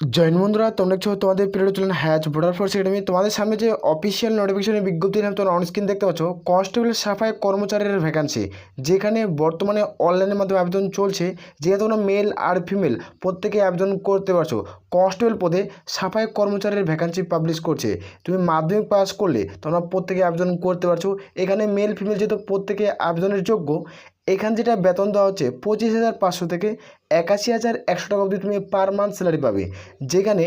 Join বন্ধুরা, তোমরা দেখছ তোমাদের পিরিয়ড চলেন হ্যাচ বর্ডার ফোর্স একাডেমি তোমাদের সামনে যে অফিসিয়াল নোটিফিকেশনের বিজ্ঞপ্তি দিলাম তোমরা অনস্ক্রিন দেখতে পাচ্ছ কনস্টেবল সাফাই কর্মচারীর ভ্যাকান্সি যেখানে বর্তমানে অনলাইনের মাধ্যমে আবেদন চলছে, যেহেতু তোমরা মেল আর ফিমেল প্রত্যেকে আবেদন করতে পারছ। কনস্টেবল পদে সাফাই কর্মচারীর ভ্যাকান্সি পাবলিশ করছে। তুমি মাধ্যমিক পাস করলে তোমরা প্রত্যেকে আবেদন করতে পারছ। এখানে মেল ফিমেল যেহেতু প্রত্যেকে আবেদনের যোগ্য এখানে যেটা বেতন দেওয়া হচ্ছে পঁচিশ হাজার পাঁচশো থেকে একাশি হাজার একশো টাকা অবধি তুমি পার মান্থ স্যালারি পাবে। যেখানে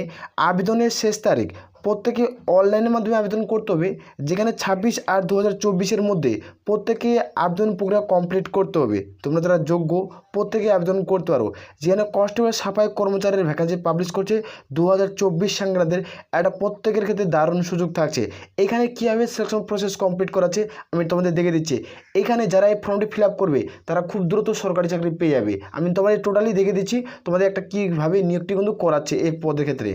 আবেদনের শেষ তারিখ প্রত্যেকে অনলাইনের মাধ্যমে আবেদন করতে হবে, যেখানে ছাব্বিশ আট দু হাজার চব্বিশের মধ্যে প্রত্যেকে আবেদন প্রক্রিয়া কমপ্লিট করতে হবে। তোমরা যারা যোগ্য, প্রত্যেকে আবেদন করতে পারো। যেখানে কনস্টেবল সাফাই কর্মচারীর ভ্যাকান্সি পাবলিশ করছে দু হাজার চব্বিশ সংক্রান্তের একটা প্রত্যেকের ক্ষেত্রে দারুণ সুযোগ থাকছে। এখানে কীভাবে সিলেকশন প্রসেস কমপ্লিট করাচ্ছে আমি তোমাদের দেখে দিচ্ছি। এখানে যারা এই ফর্মটি ফিল করবে, তারা খুব দ্রুত সরকারি চাকরি পেয়ে যাবে। আমি তোমাদের টোটালি দেখে দিচ্ছি, তোমাদের একটা কীভাবে নিয়োগটি কিন্তু করাচ্ছে এই পদের ক্ষেত্রে।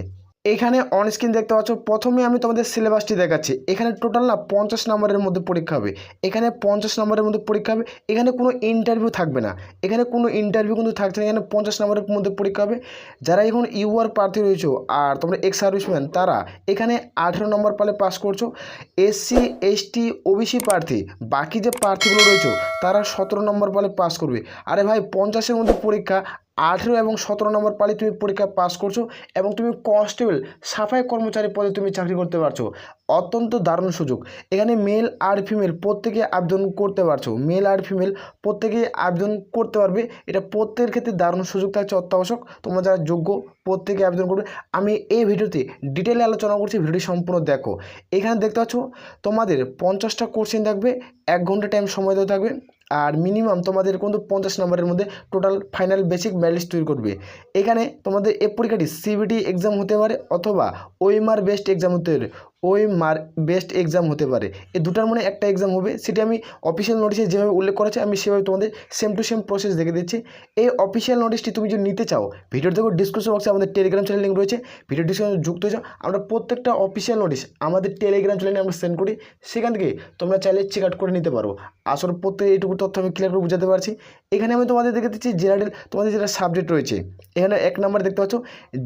এখানে অন স্ক্রিন দেখতে পাচ্ছ, প্রথমে আমি তোমাদের সিলেবাসটি দেখাচ্ছি। এখানে টোটাল না পঞ্চাশ নম্বরের মধ্যে পরীক্ষা হবে। এখানে পঞ্চাশ নম্বরের মধ্যে পরীক্ষা হবে। এখানে কোনো ইন্টারভিউ থাকবে না। এখানে কোনো ইন্টারভিউ কিন্তু থাকছে না। এখানে পঞ্চাশ নম্বরের মধ্যে পরীক্ষা হবে। যারা এখন ইউআর প্রার্থী রয়েছে আর তোমরা এক্স সার্ভিসম্যান তারা এখানে আঠেরো নম্বর পালে পাস করছ। এসসি এসটি ওবিসি প্রার্থী, বাকি যে প্রার্থীগুলো রয়েছে, তারা সতেরো নম্বর পালে পাস করবে। আরে ভাই, পঞ্চাশের মধ্যে পরীক্ষা আঠেরো এবং সতেরো নম্বর পালি তুমি পরীক্ষা পাস করছ এবং তুমি কনস্টেবল সাফাই কর্মচারী পদে তুমি চাকরি করতে পারছ। অত্যন্ত দারুণ সুযোগ। এখানে মেল আর ফিমেল প্রত্যেকে আবেদন করতে পারছ। মেল আর ফিমেল প্রত্যেকে আবেদন করতে পারবে। এটা প্রত্যেকের ক্ষেত্রে দারুণ সুযোগ থাকছে অত্যাবশ্যক। তোমরা যারা যোগ্য, প্রত্যেকে আবেদন করবে। আমি এই ভিডিওতে ডিটেলে আলোচনা করছি, ভিডিওটি সম্পূর্ণ দেখো। এখানে দেখতে পাচ্ছ, তোমাদের পঞ্চাশটা কোশ্চেন থাকবে, এক ঘণ্টা টাইম সময় দেওয়া থাকবে। আর মিনিমাম তোমাদের কিন্তু পঞ্চাশ নম্বরের মধ্যে টোটাল ফাইনাল বেসিক ব্যালিস তৈরি করবে। এখানে তোমাদের এ পরীক্ষাটি সিবিটি এক্সাম হতে পারে অথবা ওএমআর বেস্ট এক্সাম হতে পারে। ওই মার বেস্ট এক্সাম হতে পারে। এই দুটার মনে একটা এক্সাম হবে। সেটি আমি অফিসিয়াল নোটিশে যেভাবে উল্লেখ করেছে আমি সেভাবে তোমাদের সেম টু সেম প্রসেস দেখে দিচ্ছি। এই অফিসিয়াল নোটিশটি তুমি যদি নিতে চাও ভিডিওর দেখো ডিসক্রিপশন বক্সে আমাদের টেলিগ্রাম চ্যানেল লিঙ্ক রয়েছে। ভিডিও ডিসক্রিপশনে যুক্ত হয়ে যাও। আমরা প্রত্যেকটা অফিসিয়াল নোটিশ আমাদের টেলিগ্রাম চ্যানেলে আমরা সেন্ড করি। সেখান থেকে তোমরা চাইলে চেক আউট করে নিতে পারো। আসলে প্রত্যেক এইটুকু তথ্য আমি ক্লিয়ার করে বুঝাতে পারছি। এখানে আমি তোমাদের দেখে দিচ্ছি জেনারেল তোমাদের যেটা সাবজেক্ট রয়েছে। এখানে এক নম্বর দেখতে পাচ্ছ।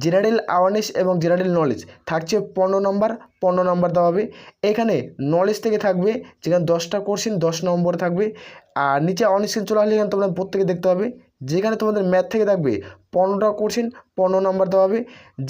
জেনারেল অ্যাওয়ারনেস এবং জেনারেল নলেজ থাকছে পনেরো নম্বর পনেরো নম্বর দেওয়া হবে। এখানে নলেজ থেকে থাকবে, যেখানে দশটা কোশ্চেন দশ নম্বর থাকবে। আর নিচে অনস্ক্রিন চলে আসলে এখানে তোমরা প্রত্যেকে দেখতে হবে যেখানে তোমাদের ম্যাথ থেকে থাকবে, পনেরোটা কোশ্চেন পনেরো নম্বর দেওয়া হবে।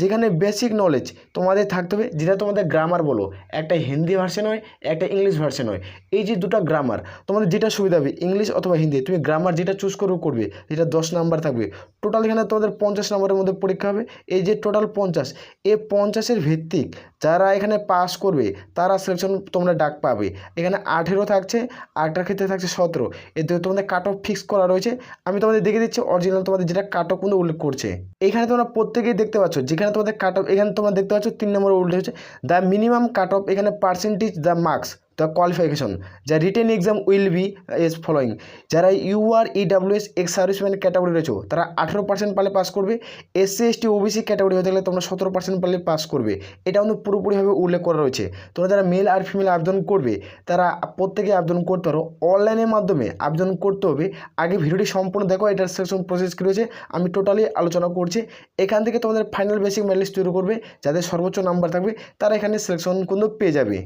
যেখানে বেসিক নলেজ তোমাদের থাকতে হবে, যেটা তোমাদের গ্রামার বলো। একটা হিন্দি ভার্সন হয়, একটা ইংলিশ ভার্সন হয়। এই যে দুটো গ্রামার তোমাদের যেটা সুবিধা হবে, ইংলিশ অথবা হিন্দি, তুমি গ্রামার যেটা চুজ করে করবে যেটা দশ নাম্বার থাকবে। টোটাল এখানে তোমাদের পঞ্চাশ নম্বরের মধ্যে পরীক্ষা হবে। এই যে টোটাল পঞ্চাশ, এই পঞ্চাশের ভিত্তিক যারা এখানে পাস করবে, তারা সিলেকশন তোমরা ডাক পাবে। এখানে আঠেরো থাকছে, আটটার ক্ষেত্রে থাকছে সতেরো। এতে তোমাদের কাট অফ ফিক্স করা রয়েছে। আমি তোমাদের দেখে দিচ্ছি অরিজিনাল তোমাদের যেটা কাট অফ কিন্তু উল্লেখ করছে। এখানে তোমরা প্রত্যেকেই দেখতে পাচ্ছ, যেখানে তোমাদের কাট অফ এখানে তোমরা দেখতে পাচ্ছ, তিন নম্বর উল্লেখ হচ্ছে দ্য মিনিমাম কাট অফ এখানে percentage the marks the qualification যা written exam will be as following যারা UR EWS ex serviceman category রয়েছে, তারা আঠেরো পার্সেন্ট পালে পাস করবে। এসসি এসটি ওবিসি ক্যাটাগরি হয়ে থাকলে তোমরা সতেরো পার্সেন্ট পালে পাস করবে। এটা কিন্তু পুরোপুরিভাবে উল্লেখ করা রয়েছে। তোমরা যারা মেল আর ফিমেল আবেদন করবে, তারা প্রত্যেকে আবেদন করতে পারো। অনলাইনের মাধ্যমে আবেদন করতে হবে। আগে ভিডিওটি সম্পূর্ণ দেখো, এটার সেকশন প্রসেস কী রয়েছে, আমি টোটালি আলোচনা করছি। এখান থেকে তোমাদের ফাইনাল বেসিক ম্যালিস্ট তৈরি করবে, যাদের সর্বোচ্চ নাম্বার থাকবে, তারা এখানে সিলেকশন কিন্তু পেয়ে যাবে।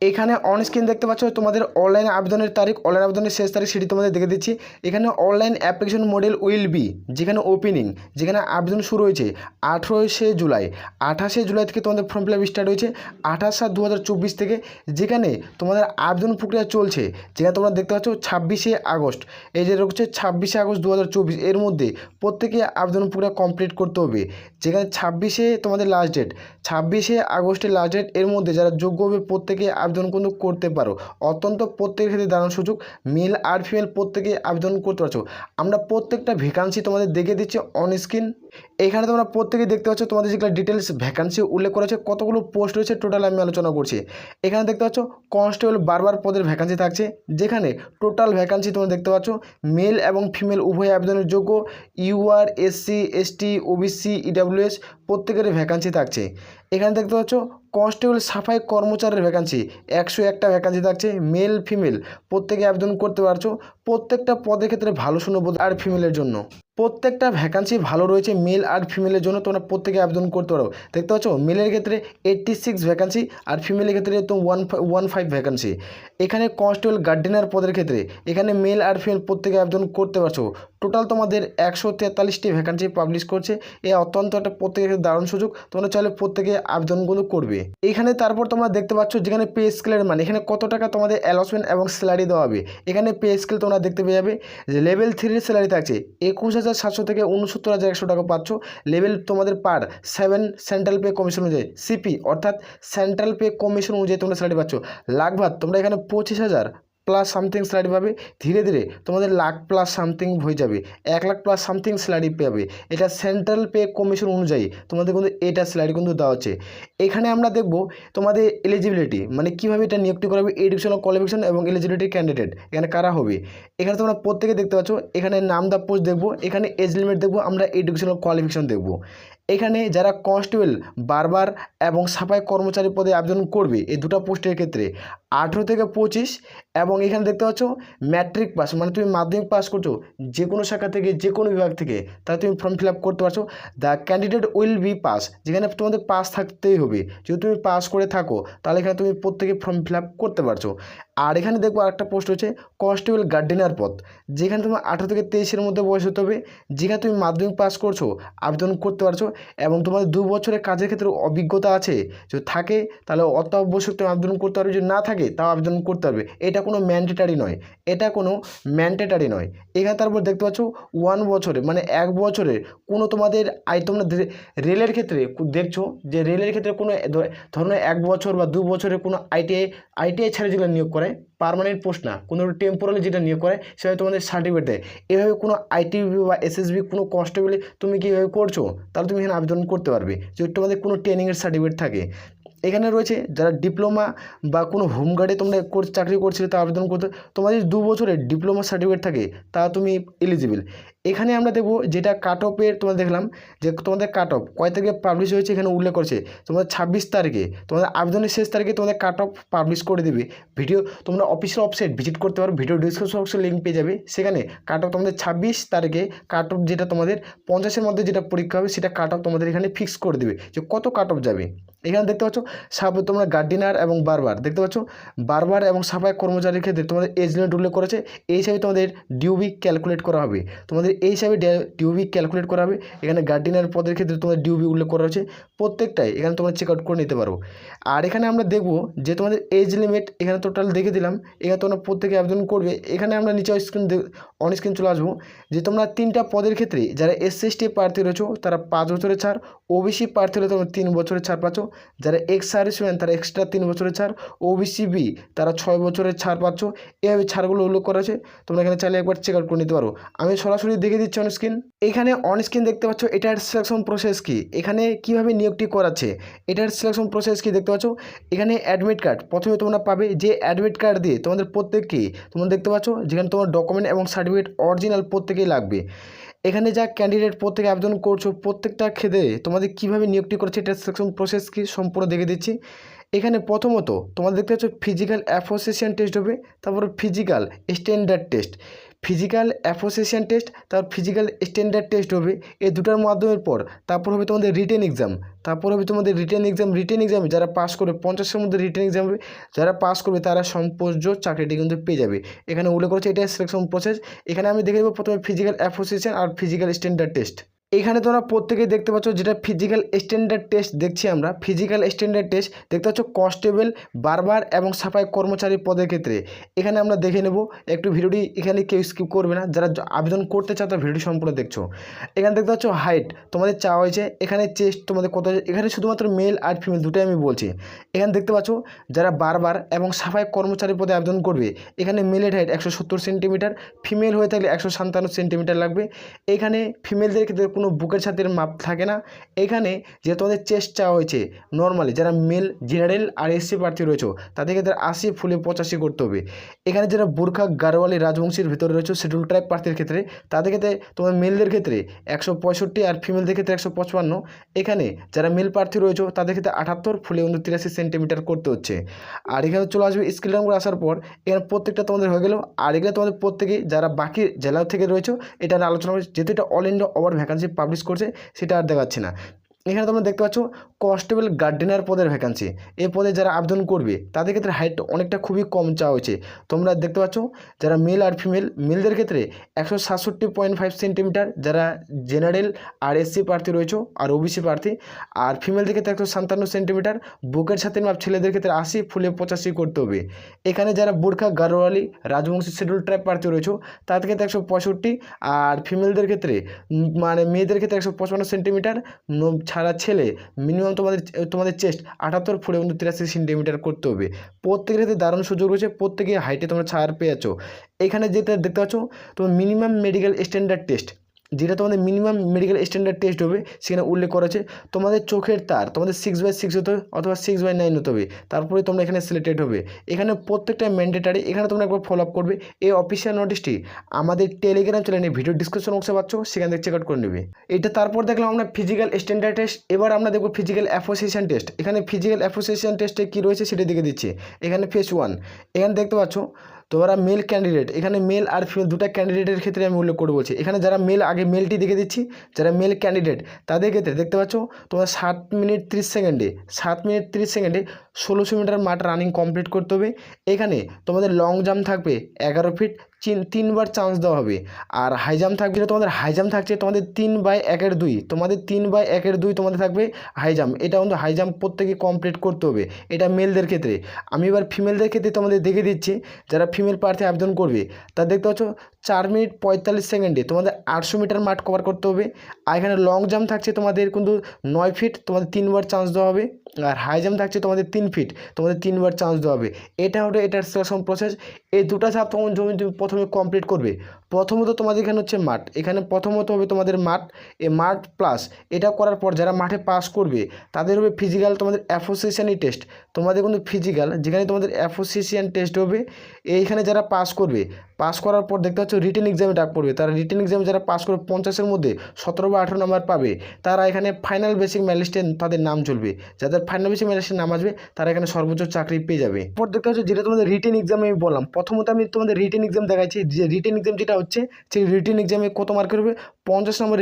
এখানে অন স্ক্রিন দেখতে পাচ্ছ তোমাদের অনলাইন আবেদনের তারিখ অনলাইন আবেদনের শেষ তারিখ সেটি তোমাদের দেখে দিচ্ছি। এখানে online application model will be যেখানে ওপেনিং যেখানে আবেদন শুরু হয়েছে আঠেরোশে জুলাই। আঠাশে জুলাই থেকে তোমাদের ফর্ম ফিল স্টার্ট হয়েছে আঠাশ সাত দু থেকে, যেখানে তোমাদের আবেদন প্রক্রিয়া চলছে, যেখানে তোমরা দেখতে পাচ্ছ ছাব্বিশে আগস্ট। এই যে রয়েছে ছাব্বিশে আগস্ট দু হাজার চব্বিশ, এর মধ্যে প্রত্যেকে আবেদন প্রক্রিয়া কমপ্লিট করতে হবে। যেখানে ছাব্বিশে তোমাদের লাস্ট ডেট ছাব্বিশে আগস্টের লাস্ট ডেট এর মধ্যে যারা যোগ্য হবে প্রত্যেকে আবেদন কিন্তু করতে পারো। অত্যন্ত প্রত্যেকের ক্ষেত্রে দারুণ সুযোগ। মেল আর ফিমেল প্রত্যেকে আবেদন করতে পারছ। আমরা প্রত্যেকটা ভ্যাকান্সি তোমাদের দেখে দিচ্ছি অন স্ক্রিন এখানে তোমরা প্রত্যেকে দেখতে পাচ্ছ, তোমাদের যেগুলো ডিটেলস ভ্যাকান্সি উল্লেখ করেছে কতগুলো পোস্ট রয়েছে টোটাল আমি আলোচনা করছি। এখানে দেখতে পাচ্ছ কনস্টেবল বারবার পদের ভ্যাকান্সি থাকছে, যেখানে টোটাল ভ্যাকান্সি তোমরা দেখতে পাচ্ছ মেল এবং ফিমেল উভয় আবেদনের যোগ্য UR SC ST OBC EWS প্রত্যেকের ভ্যাকান্সি থাকছে। এখানে দেখতে পাচ্ছ কনস্টেবল সাফাই কর্মচারীর ভ্যাকান্সি একশো একটা ভ্যাকান্সি থাকছে মেল ফিমেল প্রত্যেকে আবেদন করতে পারছ। প্রত্যেকটা পদের ক্ষেত্রে ভালো শুনব আর ফিমেলের জন্য। প্রত্যেকটা ভ্যাকান্সি ভালো রয়েছে মেল আর ফিমেলের জন্য তোমরা প্রত্যেকে আবেদন করতে পারো। দেখতে পাচ্ছ? মেলের ক্ষেত্রে এইট্টি সিক্স ভ্যাকান্সি আর ফিমেলের ক্ষেত্রে তো ওয়ান ওয়ান ফাইভ ভ্যাকান্সি এখানে কনস্টেবল গার্ডেনার পদের ক্ষেত্রে এখানে মেল আর ফিমেল প্রত্যেকে আবেদন করতে পারছ। টোটাল তোমাদের একশো তেতাল্লিশটি ভ্যাকান্সি পাবলিশ করছে। এ অত্যন্ত একটা প্রত্যেকের দারুণ সুযোগ। তোমরা চাইলে প্রত্যেকে আবেদনগুলো করবে। এখানে তারপর তোমরা দেখতে পাচ্ছ যেখানে পে স্কেলের মানে এখানে কত টাকা তোমাদের অ্যালসমেন্ট এবং স্যালারি দেওয়া হবে। এখানে পে স্কেল তোমরা দেখতে পেয়ে যাবে। যে লেভেল থ্রির স্যালারি থাকছে, একুশ হাজার সাতশো থেকে উনসত্তর হাজার একশো টাকা পাচ্ছ। লেভেল তোমাদের per seven central pay commission অনুযায়ী, সিপি, অর্থাৎ সেন্ট্রাল পে কমিশন অনুযায়ী তোমরা স্যালারি পাচ্ছ। লাখভাত তোমরা এখানে পঁচিশ হাজার প্লাস সামথিং স্যালারি পাবে, ধীরে ধীরে তোমাদের লাখ প্লাস সামথিং হয়ে যাবে। এক লাখ প্লাস সামথিং স্যালারি পাবে। এটা সেন্ট্রাল পে কমিশন অনুযায়ী তোমাদের কিন্তু এটা স্যালারি কিন্তু দেওয়া হচ্ছে। এখানে আমরা দেখব তোমাদের এলিজিবিলিটি মানে কীভাবে এটা নিয়োগটি করা হবে এডুকেশনাল কোয়ালিফিকেশন এবং এলিজিবিলিটি ক্যান্ডিডেট এখানে কারা হবে? এখানে তোমরা প্রত্যেকে দেখতে পাচ্ছ, এখানে নাম দা পোস্ট দেখব, এখানে এজ লিমিট দেখব, আমরা এডুকেশনাল কোয়ালিফিকেশন দেখব। এখানে যারা কনস্টেবল বারবার এবং সাফাই কর্মচারী পদে আবেদন করবে, এই দুটো পোস্টের ক্ষেত্রে আঠেরো থেকে পঁচিশ এবং এখানে দেখতে পাচ্ছ ম্যাট্রিক পাস মানে তুমি মাধ্যমিক পাস করছ, যে কোনো শাখা থেকে, যে কোনো বিভাগ থেকে, তাহলে তুমি ফর্ম ফিল আপ করতে পারছ। The candidate will be pass যেখানে তোমাদের পাস থাকতেই হবে। যদি তুমি পাস করে থাকো, তাহলে এখানে তুমি প্রত্যেকে ফর্ম ফিল আপ করতে পারছ। আর এখানে দেখব আরেকটা পোস্ট হচ্ছে কনস্টেবল গার্ডেনার পদ, যেখানে তোমার আঠেরো থেকে তেইশের মধ্যে বয়স হতে হবে, যেখানে তুমি মাধ্যমিক পাস করছ, আবেদন করতে পারছ, এবং তোমাদের দু বছরের কাজের ক্ষেত্রে অভিজ্ঞতা আছে। যদি থাকে, তাহলে অত অবশ্যক তুমি আবেদন করতে পারবে যদি না থাকে তাও আবেদন করতে পারবে এটা কোনো ম্যান্ডেটারি নয়। এটা কোনো ম্যান্ডেটারি নয়। এখানে তারপর দেখতে পাচ্ছ ওয়ান বছরে মানে এক বছরের কোনো তোমাদের আই, তোমরা রেলের ক্ষেত্রে দেখছ যে রেলের ক্ষেত্রে কোনো ধরনের এক বছর বা দু বছরে কোনো আইটিআই আইটিআই ছাড়া যেগুলো নিয়োগ করে পার্মানেন্ট পোস্ট না, কোনো টেম্পোরালি যেটা নিয়োগ করে, সেভাবে তোমাদের সার্টিফিকেট দেয়। এভাবে কোনো আইটিবি বা এসএসবি কোনো কনস্টেবলে তুমি কীভাবে করছ? তাহলে তুমি এখানে আবেদন করতে পারবে। যদি তোমাদের কোনো ট্রেনিংয়ের সার্টিফিকেট থাকে এখানে রয়েছে যারা ডিপ্লোমা বা কোনো হোমগার্ডে তোমরা চাকরি করছিলে, তা আবেদন করতে, তোমাদের দু বছরের ডিপ্লোমা সার্টিফিকেট থাকে, তা তুমি এলিজিবল এখানে আমরা দেখব যেটা কাট অফের তোমাদের দেখলাম যে তোমাদের কাট অফ কয় তারিখে পাবলিশ হয়েছে এখানে উল্লেখ করছে। তোমাদের ছাব্বিশ তারিখে, তোমাদের আবেদনের শেষ তারিখে তোমাদের কাট অফ পাবলিশ করে দেবে। ভিডিও তোমরা অফিসের ওয়েবসাইট ভিজিট করতে পারো ভিডিও ডিসক্রিপশন বক্সে লিঙ্ক পেয়ে যাবে। সেখানে কাট অফ তোমাদের ছাব্বিশ তারিখে কাট অফ যেটা তোমাদের পঞ্চাশের মধ্যে যেটা পরীক্ষা হবে, সেটা কাট অফ তোমাদের এখানে ফিক্স করে দেবে। যে কত কাট অফ যাবে? এখানে দেখতে পাচ্ছ সাপ তোমরা গার্ডিনার এবং বারবার দেখতে পাচ্ছ? বারবার এবং সাফাই কর্মচারীর ক্ষেত্রে তোমাদের এজ লিমিট উল্লেখ করেছে। এই হিসাবে তোমাদের ডিউবি ক্যালকুলেট করা হবে। তোমাদের এই হিসাবে ডিউবি ক্যালকুলেট করা হবে। এখানে গার্ডিনার পদের ক্ষেত্রে তোমাদের ডিউবি উল্লেখ করা হয়েছে। প্রত্যেকটাই এখানে তোমরা চেক আউট করে নিতে পারো। আর এখানে আমরা দেখব যে তোমাদের এজ লিমিট এখানে টোটাল দেখে দিলাম। এখানে তোমরা প্রত্যেকে আবেদন করবে। এখানে আমরা নিচে স্ক্রিন অন স্ক্রিন চলে আসব যে তোমরা তিনটা পদের ক্ষেত্রে যারা এস এস টি প্রার্থী রয়েছো, তারা পাঁচ বছরের ছাড়। ওবিসি প্রার্থী হলে তোমরা তিন বছরের ছাড় পাচ্ছ। যারা এক্স সার্ভিসম্যান তারা এক্সট্রা তিন বছরের ছাড়। ওবিসি বি তারা ছয় বছরের ছাড় পাচ্ছ। এভাবে ছাড়গুলো উল্লেখ করা আছে তোমরা এখানে চাইলে একবার চেক আউট করে নিতে পারো। আমি সরাসরি দেখে দিচ্ছি অন স্ক্রিন এখানে অন স্ক্রিন দেখতে পাচ্ছ, এটার সিলেকশন প্রসেস কি? এখানে কীভাবে নিয়োগটি করাচ্ছে? এটার সিলেকশন প্রসেস কি দেখতে পাচ্ছ? এখানে অ্যাডমিট কার্ড প্রথমে তোমরা পাবে যে অ্যাডমিট কার্ড দিয়ে তোমাদের প্রত্যেককে তোমরা দেখতে পাচ্ছ, যেখানে তোমার ডকুমেন্ট এবং সার্টিফিকেট অরিজিনাল প্রত্যেকেই লাগবে। এখানে যা ক্যান্ডিডেট প্রত্যেকে আবেদন করছ, প্রত্যেকটা ক্ষেত্রে তোমাদের কীভাবে নিয়োগটি করছে এটার সিলেকশন প্রসেস কি সম্পূর্ণ দেখে দিচ্ছি। এখানে প্রথমত তোমাদের দেখতে পাচ্ছ ফিজিক্যাল অ্যাসোসিয়েশন টেস্ট হবে, তারপর physical standard test physical association test তারপর ফিজিক্যাল স্ট্যান্ডার্ড টেস্ট হবে। এই দুটার মাধ্যমের পর তারপর হবে তোমাদের রিটেন এক্সাম তারপর হবে তোমাদের রিটেন এক্সাম রিটেন এক্সামে যারা পাস করবে পঞ্চাশের মধ্যে রিটেন এক্সাম হবে, যারা পাস করবে তারা সম্পর্য চাকরিটি কিন্তু পেয়ে যাবে। এখানে উল্লেখ করেছে এটা সিলেকশন প্রসেস এখানে আমি দেখে দেবো প্রথমে ফিজিক্যাল অ্যাসোসিয়েশন আর ফিজিক্যাল স্ট্যান্ডার্ড টেস্ট এখানে তোমরা প্রত্যেকেই দেখতে পাচ্ছ যেটা ফিজিক্যাল স্ট্যান্ডার্ড টেস্ট দেখছি আমরা। ফিজিক্যাল স্ট্যান্ডার্ড টেস্ট দেখতে পাচ্ছ কনস্টেবল বারবার এবং সাফাই কর্মচারী পদের ক্ষেত্রে। এখানে আমরা দেখে নেব, একটু ভিডিওটি এখানে কেউ স্কিপ করবে না। যারা আবেদন করতে চাও তারা ভিডিওটি সম্পূর্ণ দেখছ। এখানে দেখতে পাচ্ছ হাইট তোমাদের চাওয়া হয়েছে, এখানে চেস্ট তোমাদের কত এখানে শুধুমাত্র মেল আর ফিমেল দুটোই আমি বলছি। এখানে দেখতে পাচ্ছ যারা বারবার এবং সাফাই কর্মচারী পদে আবেদন করবে, এখানে মেলের হাইট একশো সত্তর সেন্টিমিটার ফিমেল হয়ে থাকলে একশো সাতান্ন সেন্টিমিটার লাগবে। এখানে ফিমেলদের ক্ষেত্রে কোনো কোনো বুকের ছাতির মাপ থাকে না। এখানে যে তোমাদের চেস্ট চাওয়া হয়েছে নর্মালি যারা মেল জেনারেল আর এসসি প্রার্থী রয়েছে তাদের ক্ষেত্রে আশি, ফুলে পঁচাশি করতে হবে। এখানে যারা বুর্খা গারোয়ালি রাজবংশীর ভিতরে রয়েছে শিডিউল ট্রাইব প্রার্থীর ক্ষেত্রে তাদের ক্ষেত্রে তোমার মেলদের ক্ষেত্রে একশো পঁয়ষট্টি আর ফিমেলদের ক্ষেত্রে একশো পঁচপান্ন। এখানে যারা মেল প্রার্থী রয়েছে, তাদের ক্ষেত্রে আটাত্তর, ফুলে উনতিরাশি সেন্টিমিটার করতে হচ্ছে। আর এখানে চলে আসবে স্কিল করে আসার পর, এখানে প্রত্যেকটা তোমাদের হয়ে গেল। আর এখানে তোমাদের প্রত্যেকেই যারা বাকি জেলা থেকে রয়েছে, এটা আলোচনা করছে যেহেতু এটা all India over vacancy publish করছে সেটা আর দেখাচ্ছে না। এখানে তোমরা দেখতে পাচ্ছ কনস্টেবল গার্ডেনার পদের ভ্যাকান্সি এই পদে যারা আবেদন করবে, তাদের ক্ষেত্রে হাইট অনেকটা খুবই কম চাওয়া হয়েছে। তোমরা দেখতে পাচ্ছ, যারা মেল আর ফিমেল মেলদের ক্ষেত্রে একশো সাতষট্টি পয়েন্ট ফাইভ সেন্টিমিটার যারা জেনারেল আর এসসি প্রার্থী রয়েছে আর ওবিসি প্রার্থী, আর ফিমেলদের ক্ষেত্রে একশো সাতান্ন সেন্টিমিটার বুকের সাথে মাপ ছেলেদের ক্ষেত্রে আশি, ফুলে পঁচাশি করতে হবে। এখানে যারা বুর্খা, গারোয়ালি, রাজবংশী শিডিউল ট্রাইব প্রার্থী রয়েছে, তাদের ক্ষেত্রে একশো পঁয়ষট্টি, আর ফিমেলদের ক্ষেত্রে মানে মেয়েদের ক্ষেত্রে একশো পঁচপান্ন সেন্টিমিটার ছাড়া ছেলে মিনিমাম তোমাদের তোমাদের চেস্ট আটাত্তর ফুটে কিন্তু তিরাশি সেন্টিমিটার করতে হবে। প্রত্যেকের ক্ষেত্রে দারুণ সুযোগ রয়েছে, প্রত্যেকের হাইটে তোমরা ছাড় পেয়েছ। এখানে যেটা দেখতে পাচ্ছ, তোমার মিনিমাম মেডিকেল স্ট্যান্ডার্ড টেস্ট যেটা তোমাদের মিনিমাম মেডিকেল স্ট্যান্ডার্ড টেস্ট হবে, সেখানে উল্লেখ করা আছে, তোমাদের চোখের তার, তোমাদের সিক্স বাই সিক্স হতে হবে অথবা সিক্স বাই নাইন হতে হবে, তারপরে তোমরা এখানে সিলেক্টেড হবে। এখানে প্রত্যেকটা ম্যান্ডেটারি এখানে তোমরা একবার ফলো আপ করবে, এই অফিসিয়াল নোটিশটি আমাদের টেলিগ্রাম চ্যানেলে ভিডিও ডিসক্রিপশন বক্সে পাচ্ছ, সেখান থেকে চেক আউট করে নেবে। এটা তারপর দেখলাম আমরা ফিজিক্যাল স্ট্যান্ডার্ড টেস্ট এবার আমরা দেখব ফিজিক্যাল অ্যাসোসিয়েশন টেস্ট এখানে ফিজিক্যাল অ্যাসোসিয়েশন টেস্টে কী রয়েছে সেটা দেখে দিচ্ছে। এখানে ফেস ওয়ান এখানে দেখতে পাচ্ছ তোমরা মেল ক্যান্ডিডেট এখানে মেল আর ফিমেল দুটা ক্যান্ডিডেটের ক্ষেত্রে আমি উল্লেখ করে বলছি। এখানে যারা মেল আগে মেলটি দেখে দিচ্ছি। যারা মেল ক্যান্ডিডেট তাদের ক্ষেত্রে দেখতে পাচ্ছ, তোমরা সাত মিনিট ত্রিশ সেকেন্ডে সাত মিনিট ত্রিশ সেকেন্ডে ষোলোশো মিটার মাঠ রানিং কমপ্লিট করতে হবে। এখানে তোমাদের লং জাম্প থাকবে এগারো ফিট তিন তিনবার চান্স দেওয়া হবে। আর হাই জাম্প থাকবে তোমাদের হাই জাম্প থাকছে, তোমাদের তিন বাই একের দুই। তোমাদের তিন বাই একের দুই তোমাদের থাকবে হাই জাম্প এটা কিন্তু হাই জাম্প প্রত্যেকে কমপ্লিট করতে হবে। এটা মেলদের ক্ষেত্রে। আমি এবার ফিমেলদের ক্ষেত্রে তোমাদের দেখে দিচ্ছি। যারা ফিমেল প্রার্থী আবেদন করবে তা দেখতে পাচ্ছ চার মিনিট পঁয়তাল্লিশ সেকেন্ডে তোমাদের আটশো মিটার মাঠ কভার করতে হবে। আর এখানে লং জাম্প থাকছে তোমাদের কিন্তু নয় ফিট তোমাদের তিনবার চান্স দেওয়া হবে। আর হাই জাম্প থাকছে তোমাদের তিন ফিট তোমাদের তিনবার চান্স দেওয়া হবে। এটা হলো এটার সিলেকশন প্রসেস এই দুটো ধাপ তখন জমি তুমি প্রথমে কমপ্লিট করবে। প্রথমত তোমাদের এখানে হচ্ছে মাঠ। এখানে প্রথমত হবে তোমাদের মাঠ। এ মাঠ প্লাস এটা করার পর যারা মাঠে পাস করবে, তাদের হবে ফিজিক্যাল তোমাদের অ্যাসোসিয়েশনই টেস্ট তোমাদের কিন্তু ফিজিক্যাল যেখানে তোমাদের অ্যাসোসিয়েশন টেস্ট হবে, এইখানে যারা পাস করবে পাস করার পর দেখতে পাচ্ছ রিটেন এক্সামে ডাক পড়বে। তারা রিটেন এক্সামে যারা পাস করবে, পঞ্চাশের মধ্যে সতেরো বা আঠেরো নাম্বার পাবে। তারা এখানে ফাইনাল বেসিক ম্যালিস্টে তাদের নাম চলবে। যাদের ফাইনাল বেসিক ম্যালিস্টের নাম আসবে, তারা এখানে সর্বোচ্চ চাকরি পেয়ে যাবে। পর দেখতে পাচ্ছ যেটা তোমাদের রিটেন এক্সামে আমি বললাম প্রথমত আমি তোমাদের রিটেন এক্সাম দেখাচ্ছি। যে রিটেন এক্সাম যেটা হচ্ছে, সেই রিটেন এক্সামে কত মার্কের হবে পঞ্চাশ নম্বর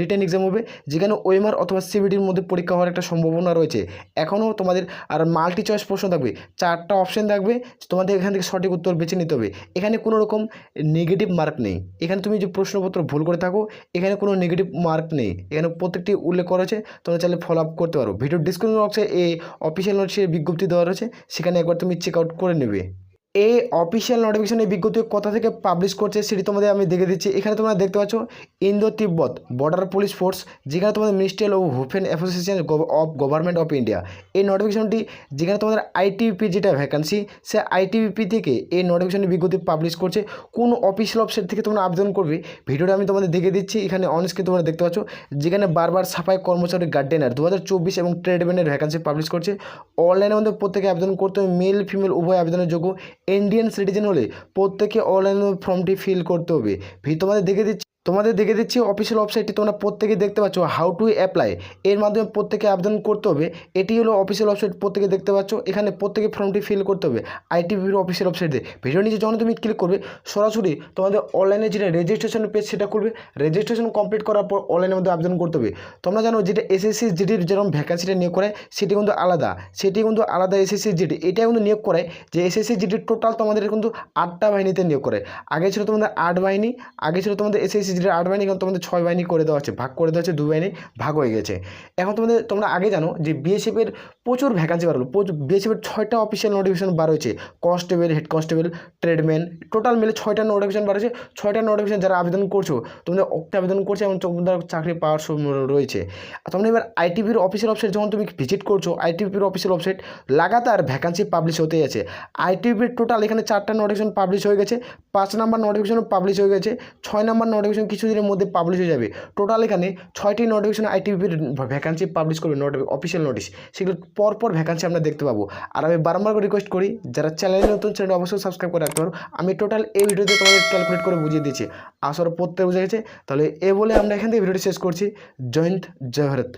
রিটেন এক্সাম হবে, যেখানে ওএমআর অথবা সিবিটির মধ্যে পরীক্ষা হওয়ার একটা সম্ভাবনা রয়েছে। এখনও তোমাদের আর মাল্টি চয়েস প্রশ্ন থাকবে। চারটা অপশন থাকবে, তোমাদের এখান থেকে সঠিক উত্তর বেছে নিতে হবে। এখানে কোনো রকম নেগেটিভ মার্ক নেই। এখানে তুমি যে প্রশ্নপত্র ভুল করে থাকো, এখানে কোনো নেগেটিভ মার্ক নেই। এখানে প্রত্যেকটি উল্লেখ করা হয়েছে তোমরা চাইলে ফলো আপ করতে পারো। ভিডিও ডিসক্রিপশন বক্সে এই অফিসিয়াল নোটিসের বিজ্ঞপ্তি দেওয়া রয়েছে, সেখানে একবার তুমি চেক আউট করে নেবে। এই অফিসিয়াল নোটিফিকেশন এই বিজ্ঞপ্তি কোথা থেকে পাবলিশ করছে সেটি তোমাদের আমি দেখে দিচ্ছি। এখানে তোমরা দেখতে পাচ্ছ Indo Tibbat border police force যেখানে তোমাদের মিনিস্ট্রিয়াল ও হুফেন association of government of India এই নোটিফিকেশনটি যেখানে তোমাদের আইটিপি যেটা ভ্যাকান্সি সে আইটিপি থেকে এই নোটিফিকেশনের বিজ্ঞপ্তি পাবলিশ করছে। কোন অফিসিয়াল ওয়েবসাইট থেকে তোমরা আবেদন করবে, ভিডিওটা আমি তোমাদের দেখে দিচ্ছি। এখানে অনস্ক্রিন তোমরা দেখতে পাচ্ছ, যেখানে বারবার সাফাই কর্মচারী গার্ডেনার দু হাজার চব্বিশ এবং ট্রেডম্যানের ভ্যাকান্সি পাবলিশ করছে। অনলাইনের মধ্যে প্রত্যেকে আবেদন করতে হবে মেল ফিমেল উভয় আবেদনের যোগ্য। ইন্ডিয়ান সিটিজেন হলে প্রত্যেকে অনলাইন ফর্মটি ফিল করতে হবে। ভি- তোমাদের দেখে দিচ্ছি তোমাদের দেখে দিচ্ছি অফিসিয়াল ওয়েবসাইটটি তোমরা প্রত্যেকে দেখতে পাচ্ছ হাউ টু অ্যাপ্লাই এর মাধ্যমে প্রত্যেকে আবেদন করতে হবে। এটি হলো অফিসিয়াল ওয়েবসাইট প্রত্যেকে দেখতে পাচ্ছ। এখানে প্রত্যেকে ফর্মটি ফিল করতে হবে আইটিভির অফিসিয়াল ওয়েবসাইটে ভিডিও নিচে যখন তুমি ক্লিক করবে, সরাসরি তোমাদের অনলাইনে যেটা রেজিস্ট্রেশন পেজ সেটা করবে রেজিস্ট্রেশন কমপ্লিট করার পর অনলাইনের মধ্যে আবেদন করতে হবে। তোমরা জানো যেটা এসএসসি জিডির যেরকম ভ্যাকান্সিটা নিয়োগ করে সেটি কিন্তু আলাদা। সেটি কিন্তু আলাদা এসএসসি জিডি এটা কিন্তু নিয়োগ করে যে এসএসসি জিডির টোটাল তোমাদের কিন্তু আটটা বাহিনীতে নিয়োগ করে আগে ছিল তোমাদের আট বাহিনী, আগে ছিল তোমাদের এসএসসি জিডির আট বাহিনী এখন তোমাদের ছয় বাহিনী করে দেওয়া হচ্ছে ভাগ করে দেওয়া হচ্ছে দুই বাহিনী ভাগ হয়ে গেছে। এখন তোমাদের, তোমরা আগে জানো যে বিএসএফের প্রচুর ভ্যাকান্সি বার হলো বিএসএফের ছয়টা অফিসিয়াল নোটিফিকেশন বার হয়েছে constable head constable tradesman total মিলে ছয়টা নোটিফিকেশন বার হয়েছে, ছয়টা নোটিফিকেশন যারা আবেদন করছ তোমাদের অক্টে আবেদন করছে এবং তোমাদের চাকরি পাওয়ার রয়েছে। তোমরা এবার আইটিভির অফিসিয়াল ওয়েবসাইট যখন তুমি ভিজিট করছ আইটিভির অফিসিয়াল ওয়েবসাইট লাগাতার ভ্যাকান্সি পাবলিশ হতে আছে। আইটিভির টোটাল এখানে চারটা নোটিফিকেশন পাবলিশ হয়ে গেছে, পাঁচ নাম্বার নোটিফিকেশন পাবলিশ হয়ে গেছে, ছয় নাম্বার নোটিফিকেশন কিছুদিনের মধ্যে পাবলিশ হয়ে যাবে। টোটাল এখানে ছয়টি নোটিফিকেশন আইটিভির ভ্যাকান্সি পাবলিশ করবে নোট অফিসিয়াল নোটিশ সেগুলো পরপর ভ্যাকান্সি আমরা দেখতে পাবো। আর আমি বারবার রিকোয়েস্ট করি, যারা চ্যানেলে নতুন চ্যানেল অবশ্যই সাবস্ক্রাইব করে রাখতে পারো। আমি টোটাল এই ভিডিওতে তোমাদের ক্যালকুলেট করে বুঝিয়ে দিয়েছি আসর পড়তে বুঝে গেছে। তাহলে এ বলে আমরা এখান থেকে ভিডিওটি শেষ করছি। জয়ন্ত জয় ভারত।